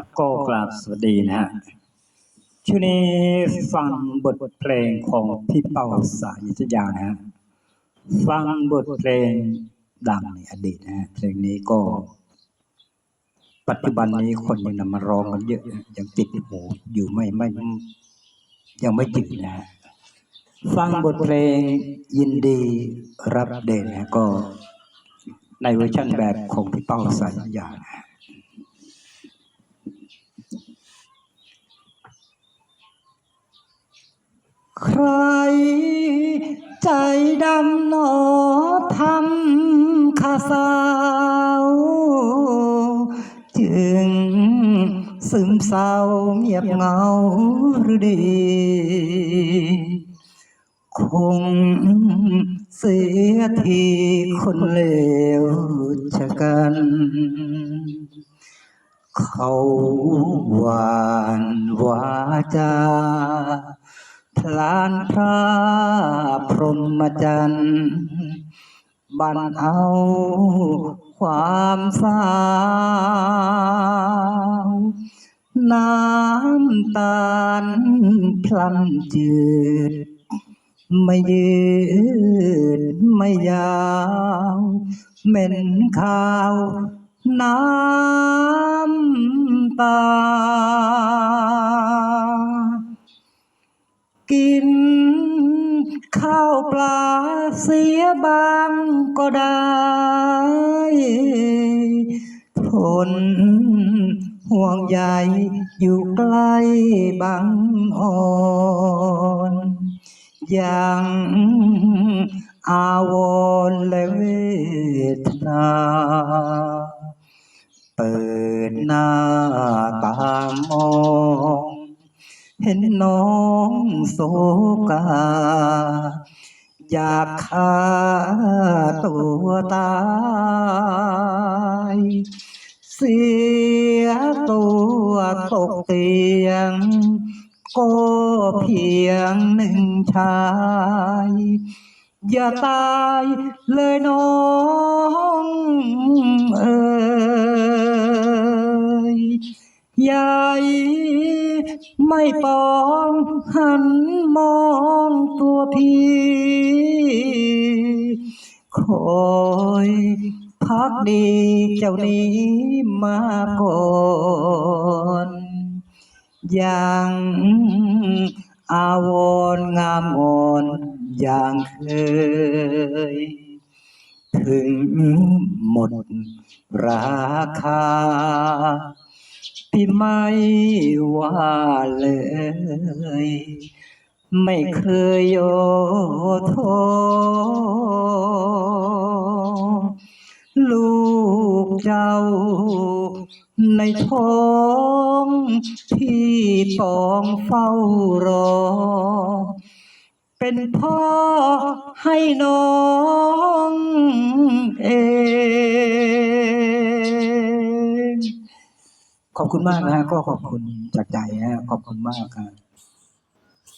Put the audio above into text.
ครับก็กราบสวัสดีนะฮะช่วงนี้ฟังบทเพลงของพี่เป้าสายุทธยานะฮะฟังบทเพลงดังในอดีตนะฮะเพลงนี้ก็ ปัจจุบันนี้คนยังนำมาร้องกันเยอะยังติดหูอยู่ไม่ไม่ยังไม่จืดนะฮะฟังบทเพลงยินดีรับเดชนะฮะก็ในเวอร์ชันแบบของพี่เป้าสายุทยานะฮะ ใครใจดำหนอทำข้าสาว จึงซึมเศร้าเงียบเหงาหรือดี คงเสียทีคนเลวชะกัน เขาหวานวาจา ลานพระพรหมจรรย์บันเอาความสาวน้ำตาลพลันจืด ไม่ยืดไม่ยาวเหม็นข้าว น้ำตา กิน ข้าวปลาเสียบางก็ได้ทนห่วงใยอยู่ใกล้บางอ่อนยังอาวรและเวทนาเปิดหน้าตามอง เห็นน้องโศกา อยากฆ่าตัวตาย เสียตัวตกเตียง ก็เพียงหนึ่งชาย อย่าตายเลยน้องเอ๋ยอย่า ไม่ปองหันมองตัวพี่คอยพักดีเจ้านี้มาก่อนอยังอาวรงามอ่อนอย่างเคย ถึงหมดราคา พี่ไม่ว่าเลย ไม่เคยโยโทลูกเจ้า ในท้องที่ปองเฝ้ารอ เป็นพ่อให้น้องเอง ขอบคุณมากนะฮะก็ขอบคุณจากใจฮะขอบคุณมากครับ